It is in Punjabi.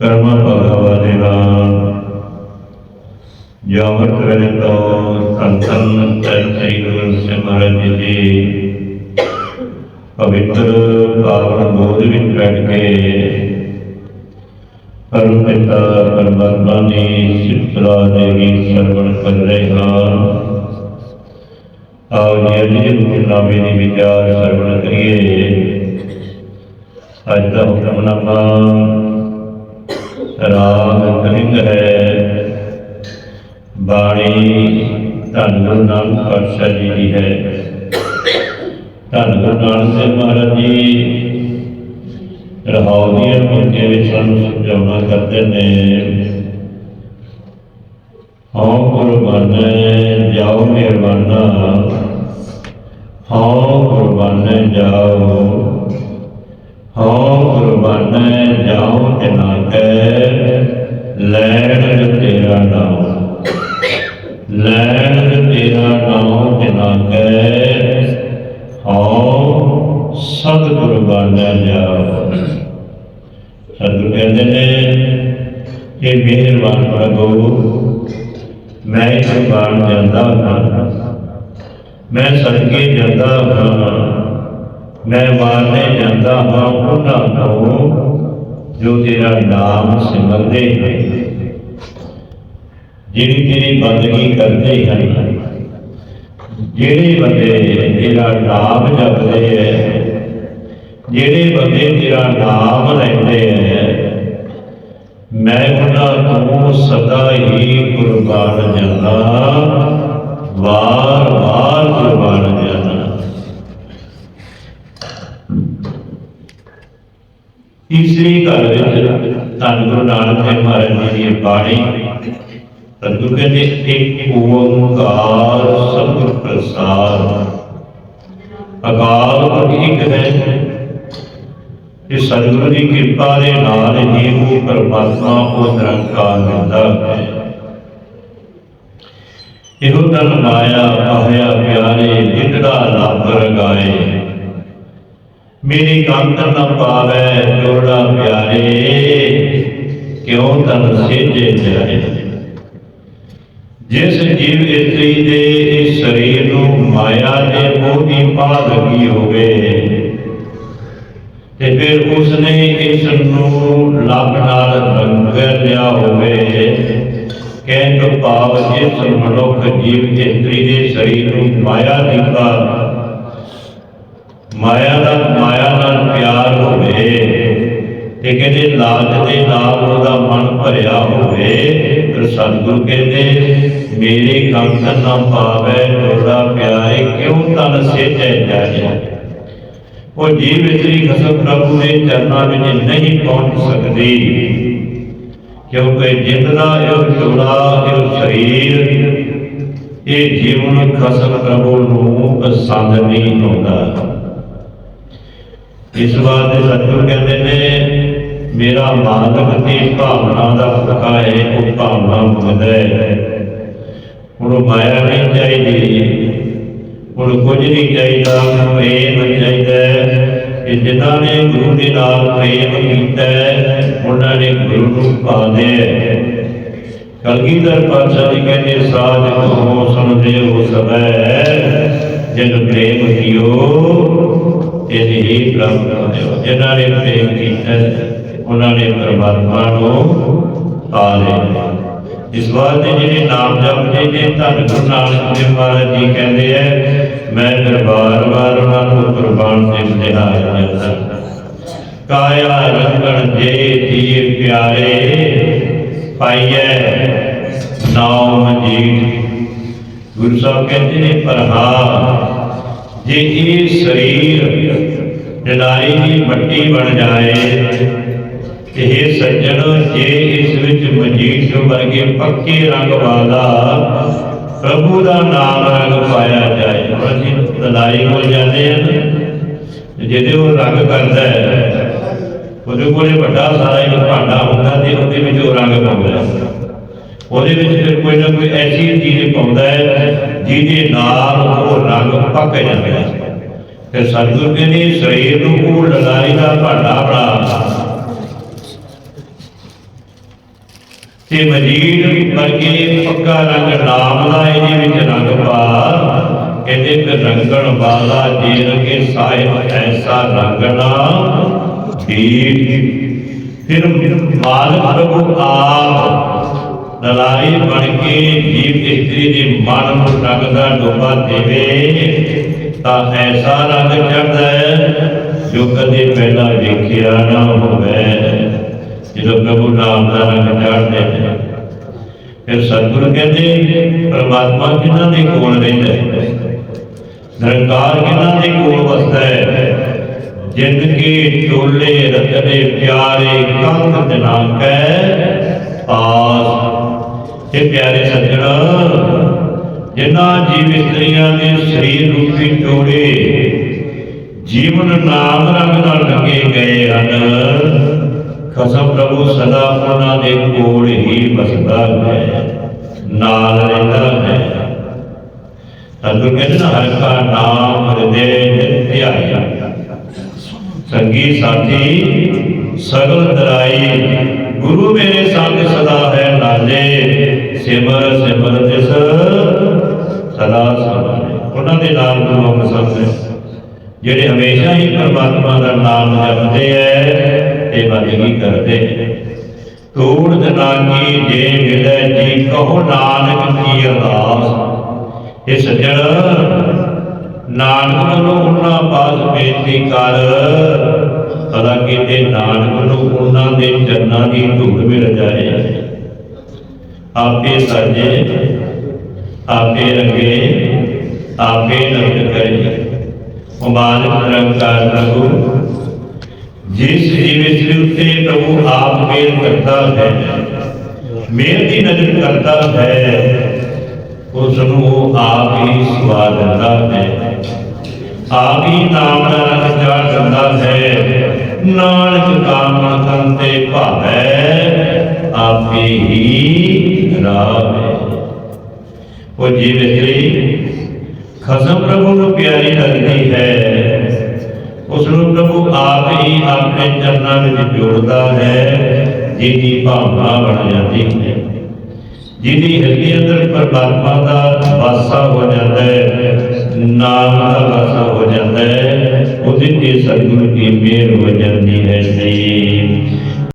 ਕਰਮ ਭਗਵਾਨੇ ਨਾਮ ਜਮਤ ਵੇਲੇ ਸੰਤਨ ਸ੍ਰੀ ਗੁਰੂ ਗ੍ਰੰਥ ਸਾਹਿਬ ਮਹਾਰਾਜ ਜੀ। ਪਵਿੱਤਰ ਪਾਵਨ ਗੋਦ ਵਿੱਚ ਬੈਠ ਕੇ ਪਰਮ ਪਿਤਾ ਪਰਮਾਤਮਾ ਦੀ ਸਿਫਤਰਾ ਦੇਵੀ ਸਰਵਣ ਕਰ ਰਹੇ ਹਾਂ। ਆਓ ਜੀ ਅੱਜ ਗੁਰਨਾਮੇ ਦੀ ਵਿਚਾਰ ਸਰਵਣ ਕਰੀਏ। ਅੱਜ ਦਾ ਹੁਕਮਨਾਮਾ ਰਾਗ ਕਲਿੰਗ ਹੈ। ਬਾਣੀ ਧੰਨ ਗੁਰੂ ਨਾਨਕ ਪਾਤਸ਼ਾਹ ਜੀ ਦੀ ਹੈ। ਧੰਨ ਗੁਰੂ ਨਾਨਕ ਦੇਵ ਮਹਾਰਾਜ ਜੀ ਰਹਾਉ ਦੀਆਂ ਮੁਰਗੇ ਵਿੱਚ ਸਾਨੂੰ ਸਮਝਾਉਣਾ ਕਰਦੇ ਨੇ। ਹਉ ਕੁਰਬਾਨੇ ਜਾਓ ਮਿਹਰਬਾਨਾ ਹਉ ਕੁਰਬਾਨੇ ਜਾਓ ਹਉ ਕੁਰਬਾਨੇ ਜਾਓ ਤਿਨਾ ਕੈ ਲੈਣ ਤੇਰਾ ਨਾਮ ਲੈਣ ਤੇਰਾ ਨਾਮ ਤਿਨਾ ਕੈ ਹਉ ਸਤ ਕੁਰਬਾਨੇ ਜਾਓ ਸਤਿਗੁਰ ਕਹਿੰਦੇ ਨੇ ਇਹ ਮਿਹਰਬਾਨ ਪ੍ਰਭੂ, ਮੈਂ ਇਸ ਬਾਣ ਜਾਂਦਾ ਹਾਂ। ਮੈਂ ਸਦਕੇ ਜਾਂਦਾ ਹਾਂ। ਮੈਂ ਮਾਰਨੇ ਜਾਂਦਾ ਹਾਂ। ਉਹਨਾਂ ਨੂੰ ਜੋ ਤੇਰਾ ਨਾਮ ਸਿਮਰਦੇ ਹਨ ਜਿਹੜੀ ਤੇਰੀ ਬੰਦਗੀ ਕਰਦੇ ਹਨ, ਜਿਹੜੇ ਬੰਦੇ ਤੇਰਾ ਨਾਮ ਜਪਦੇ ਹੈ ਜਿਹੜੇ ਬੰਦੇ ਤੇਰਾ ਨਾਮ ਲੈਂਦੇ ਹੈ ਮੈਂ ਉਹਨਾਂ ਨੂੰ ਸਦਾ ਹੀ ਕੁਰਬਾਨ ਜਾਂਦਾ ਵਾਰ ਵਾਰ ਕੁਰਬਾਨ ਜਾਂਦਾ ਤੀਸਰੀ ਗੱਲ ਵਿੱਚ ਧੰਨ ਗੁਰੂ ਨਾਨਕ ਦੇਵ ਮਹਾਰਾਜ ਜੀ ਦੀ ਬਾਣੀ, ਸਤਿਗੁਰੂ ਕਹਿੰਦੇ, ਇੱਕ ਓੰਕਾਰ ਸਤਿਗੁਰ ਪ੍ਰਸਾਦ। ਅਕਾਲ ਪੁਰਖ ਇੱਕ ਹੈ ਇਹ ਸਤਿਗੁਰੂ ਦੀ ਕਿਰਪਾ ਦੇ ਨਾਲ ਹੀ ਉਹ ਪਰਮਾਤਮਾ ਉਹ ਨਿਰੰਕਾਰ ਮਿਲਦਾ ਹੈ। ਇਹੋ ਤਨ ਮਾਇਆ ਆਇਆ ਪਿਆਰੇ ਜਿਤੜਾ ਲੱਭ ਰਗਾਏ ਮੇਰੀ ਕੰਤ ਦਾ ਪਾਵੇ ਜੋੜਾ ਪਿਆਰੇ, ਕਿਉਂ ਤਨ ਸੇਜੇ ਜਾਏ ਜਿਸ ਜੀਵ ਇਸਤਰੀ ਦੇ ਇਸ ਸਰੀਰ ਨੂੰ ਮਾਇਆ ਦੇ ਮੋਹ ਦੀ ਪਾ ਲੱਗੀ ਹੋਵੇ, ਤੇ ਫਿਰ ਉਸਨੇ ਇਸ ਨੂੰ ਲੱਭ ਨਾਲ ਰੰਗ ਲਿਆ ਹੋਵੇ, ਕਹਿਣ ਭਾਵ ਜਿਸ ਮਨੁੱਖ ਜੀਵ ਇਸਤਰੀ ਦੇ ਸਰੀਰ ਨੂੰ ਮਾਇਆ ਦੀ ਪਾ ਮਾਇਆ ਦਾ ਮਾਇਆ ਨਾਲ ਪਿਆਰ ਹੋਵੇ ਤੇ ਕਹਿੰਦੇ ਲਾਜ ਦੇ ਨਾਲ ਉਹਦਾ ਮਨ ਭਰਿਆ ਹੋਵੇ, ਫਿਰ ਸਤਿਗੁਰੂ ਕਹਿੰਦੇ, ਮੇਰੇ ਕੰਨ ਨਾ ਪਾਵੇ ਤੋੜਾ ਪਿਆਰੇ, ਕਿਉਂ ਤਨ ਸੇਜੈ ਜਾਏ ਉਹ ਜੀਵ ਇਤਰੀ ਖਸਮ ਪ੍ਰਭੂ ਦੇ ਚਰਨਾਂ ਵਿੱਚ ਨਹੀਂ ਪਹੁੰਚ ਸਕਦੀ, ਕਿਉਂਕਿ ਜਿੰਦ ਇਹ ਜੋੜਾ ਇਹ ਸਰੀਰ, ਇਹ ਜੀਵਨ ਖਸਮ ਪ੍ਰਭੂ ਨੂੰ ਪਸੰਦ ਨਹੀਂ ਆਉਂਦਾ ਇਸ ਬਾਤ ਦੇ ਸਤਿਗੁਰ ਕਹਿੰਦੇ ਨੇ ਮੇਰਾ ਮਾਲਕ ਦੀ ਭਾਵਨਾ ਦਾ ਪੱਕਾ ਹੈ, ਉਹ ਭਾਵਨਾ ਮੰਗਦਾ ਹੈ। ਹੁਣ ਉਹ ਮਾਇਆ ਨਹੀਂ ਚਾਹੀਦੀ। ਹੁਣ ਕੁਝ ਨਹੀਂ ਚਾਹੀਦਾ, ਪ੍ਰੇਮ ਚਾਹੀਦਾ ਹੈ। ਜਿਨ੍ਹਾਂ ਨੇ ਗੁਰੂ ਦੇ ਨਾਲ ਪ੍ਰੇਮ ਕੀਤਾ ਉਹਨਾਂ ਨੇ ਗੁਰੂ ਨੂੰ ਪਾ ਲਿਆ ਕਲਗੀਧਰ ਪਾਤਸ਼ਾਹ ਜੀ ਕਹਿੰਦੇ ਸਾਜ ਕਹੋ, ਸੁਣਦੇ ਹੋ ਸਭੈ। ਜਿਨ ਪ੍ਰੇਮ ਕੀਓ ਇਹ ਹੀ ਪ੍ਰਾਪਤ ਹੋਇਓ ਜਿਨ੍ਹਾਂ ਨੇ ਪ੍ਰੇਮ ਕੀਤਾ ਉਹਨਾਂ ਨੇ ਪਰਮਾਤਮਾ ਨੂੰ ਪਾ ਲਿਆ ਇਸ ਵਾਰ ਦੇ ਜਿਹੜੇ ਨਾਮ ਜਪਦੇ ਨੇ ਧੰਨ ਗੁਰੂ ਨਾਨਕ ਦੇਵ ਮਹਾਰਾਜ ਜੀ ਕਹਿੰਦੇ ਐ ਮੈਂ ਦਰਬਾਰ ਵਾਰ ਉਹਨਾਂ ਨੂੰ ਕੁਰਬਾਨ ਦੇ ਲਿਆ ਜਾਂਦਾ ਕਾਇਆ ਰੰਗਣ ਜੇ ਜੀ ਪਿਆਰੇ ਪਾਈਐ ਨਾਮ ਜੀ ਗੁਰੂ ਸਾਹਿਬ ਕਹਿੰਦੇ ਨੇ ਪਰਹਾ ਜੇ ਇਹ ਸਰੀਰ ਜਲਾਈ ਦੀ ਮੱਟੀ ਬਣ ਜਾਏ ਇਹ ਸੱਜਣ, ਜੇ ਇਸ ਵਿੱਚ ਮਜੀਦ ਵਰਗੇ ਪੱਕੇ ਰੰਗ ਵਾਲਾ ਪ੍ਰਭੂ ਦਾ ਨਾਮ ਰੰਗ ਪਾਇਆ ਜਾਏ, ਅਸੀਂ ਤਲਾਈ ਕੋਲ ਜਾਂਦੇ ਹਾਂ। ਜਿਹਦੇ ਉਹ ਰੰਗ ਕਰਦਾ ਹੈ, ਉਹਦੇ ਕੋਲੇ ਵੱਡਾ ਸਾਰਾ ਇੱਕ ਭਾਂਡਾ ਹੁੰਦਾ ਤੇ ਉਹਦੇ ਵਿੱਚ ਉਹ ਰੰਗ ਪਾਉਂਦਾ ਉਹਦੇ ਵਿੱਚ ਫਿਰ ਕੋਈ ਨਾ ਕੋਈ ਐਸੀ ਚੀਜ਼ ਪਾਉਂਦਾ ਹੈ, ਜਿਹਦੇ ਨਾਲ ਉਹ ਰੰਗ ਪੱਕ ਜਾਂਦਾ ਹੈ। ਤੇ ਸਤਿਗੁਰ ਕਹਿੰਦੇ, ਸਰੀਰ ਨੂੰ ਉਹ ਲੜਾਈ ਦਾ ਭਾਂਡਾ ਬਣਾ। ਤੇ ਮਜੀਦ ਵਰਗੇ ਪੱਕਾ ਰੰਗ ਨਾਮ ਦਾ ਇਹਦੇ ਵਿੱਚ ਰੰਗ ਪਾ, ਕਹਿੰਦੇ ਕਿ ਰੰਗਣ ਵਾਲਾ ਜੇ ਰੰਗੇ ਸਾਹਿਬ ਐਸਾ ਰੰਗਣਾ ਠੀਕ ਫਿਰ ਮਾਲਕ ਪ੍ਰਭੂ ਆਪ ਨਲਾਈ ਬਣ ਕੇ ਜੀਵ ਇਸਤਰੀ ਦੇ ਮਨ ਨੂੰ ਰੰਗ ਦਾ ਡੋਬਾ ਦੇਵੇ, ਤਾਂ ਐਸਾ ਰੰਗ ਚੜਦਾ ਜੋ ਕਦੇ ਪਹਿਲਾਂ ਵੇਖਿਆ ਨਾ ਹੋਵੇ। ਜਦੋਂ ਪ੍ਰਭੂ ਨਾਮ ਦਾ ਰੰਗ ਚੜ੍ਹਦੇ ਨੇ ਫਿਰ ਸਤਿਗੁਰ ਕਹਿੰਦੇ, ਪਰਮਾਤਮਾ ਕਿਹਨਾਂ ਦੇ ਕੋਲ ਰਹਿੰਦਾ ਹੈ? ਨਿਰੰਕਾਰ ਕਿਹਨਾਂ ਦੇ ਕੋਲ ਵਸਦਾ ਹੈ? ਜਿੰਦ ਕੇ ਟੋਲੇ ਰਤਨੇ ਪਿਆਰੇ ਕੰਧ ਜਨਾਕੈ ਪਾਸ। ਇਹ ਪਿਆਰੇ ਸੱਜਣਾ ਜਿਨ੍ਹਾਂ ਜੀਵ ਇਸਤਰੀਆਂ ਦੇ ਸਰੀਰ ਰੂਪੀ ਟੋਲੇ ਜੀਵਨ ਨਾਮ ਰੰਗ ਨਾਲ ਲੱਗੇ ਗਏ ਹਨ। ਖਸਮ ਪ੍ਰਭੂ, ਸਦਾ ਉਹਨਾਂ ਦੇ ਕੋਲ ਹੀ ਵਸਦਾ ਹੈ, ਨਾਲ ਰਹਿੰਦਾ ਹੈ। ਤਦੋਂ ਕਹਿੰਦੇ ਨਾ ਹਰ ਕਾ ਨਾਮ ਹਿਰਦੇ ਨਿਤ ਧਿਆਇਆ। ਸੰਗੀ ਸਾਥੀ, ਸਗਲ ਦਰਾਈ, ਗੁਰੂ ਮੇਰੇ ਸੰਗ ਸਦਾ ਹੈ ਨਾਲੇ, ਸਿਮਰ ਸਿਮਰ ਤਿਸ ਸਦਾ ਸਮਾਏ ਉਹਨਾਂ ਦੇ ਨਾਲ ਗੁਰੂ ਅੰਗ ਸੰਗ ਹੈ ਜਿਹੜੇ ਹਮੇਸ਼ਾ ਹੀ ਪਰਮਾਤਮਾ ਦਾ ਨਾਮ ਜਪਦੇ ਐ ਤੇ ਬੰਦਗੀ ਕਰਦੇ। ਤੋੜ ਜਨਾਨੀ ਜੇ ਮਿਲੈ ਜੀ, ਕਹੋ ਨਾਨਕ ਕੀ ਅਰਦਾਸ ਇਹ ਸੱਜਣ ਨਾਨਕ ਨੂੰ ਉਹਨਾਂ ਪਾਸ ਬੇਨਤੀ ਕਰ। ਸਦਾ ਕੀਤੇ ਨਾਨਕ ਨੂੰ ਉਹਨਾਂ ਦੇ ਚਰਨਾਂ ਦੀ ਧੂੜ ਮਿਲ ਜਾਏ, ਆਪੇ ਸਾਜੇ, ਆਪੇ ਰੰਗੇ, ਆਪੇ ਨਰਕ ਕਰੇ। ਉਹ ਨਿਰੰਕਾਰ ਪ੍ਰਭੂ ਜਿਸ ਜੀਵ ਇਸਤਰੀ ਉੱਤੇ ਪ੍ਰਭੂ ਆਪ ਮੇਰ ਕਰਦਾ ਹੈ ਮੇਰ ਦੀ ਨਜ਼ਰ ਕਰਦਾ ਹੈ ਉਸ ਨੂੰ ਉਹ ਆਪ ਹੀ ਸਵਾ ਦਿੰਦਾ ਹੈ ਆਪ ਹੀ ਨਾਮ ਦਾ ਰੰਗ ਚਾੜ ਦਿੰਦਾ ਹੈ ਨਾਨਕ ਕਾਮਣ ਕੰਤੇ ਭਾਵੈ ਆਪੇ ਹੀ ਰਾਵੇ ਉਹ ਜੀਵ ਇਸਤਰੀ ਖਸਮ ਪ੍ਰਭੂ ਨੂੰ ਪਿਆਰੀ ਲੱਗਦੀ ਹੈ ਉਸ ਨੂੰ ਪ੍ਰਭੂ ਆਪ ਹੀ ਆਪਣੇ ਚਰਨਾਂ ਵਿੱਚ ਜੋੜਦਾ ਹੈ, ਜਿਹਦੀ ਭਾਵਨਾ ਬਣ ਜਾਂਦੀ ਹੈ। ਜਿਹਦੀ ਹਿਰਦੇ ਅੰਦਰ ਪਰਮਾਤਮਾ ਦਾ ਵਾਸਾ ਹੋ ਜਾਂਦਾ ਹੈ, ਨਾਮ ਦਾ ਵਾਸਾ ਹੋ ਜਾਂਦਾ ਹੈ, ਉਹਦੇ ਤੇ ਸਤਿਗੁਰੂ ਦੀ ਮਿਹਰ ਹੋ ਜਾਂਦੀ ਹੈ। ਜੀ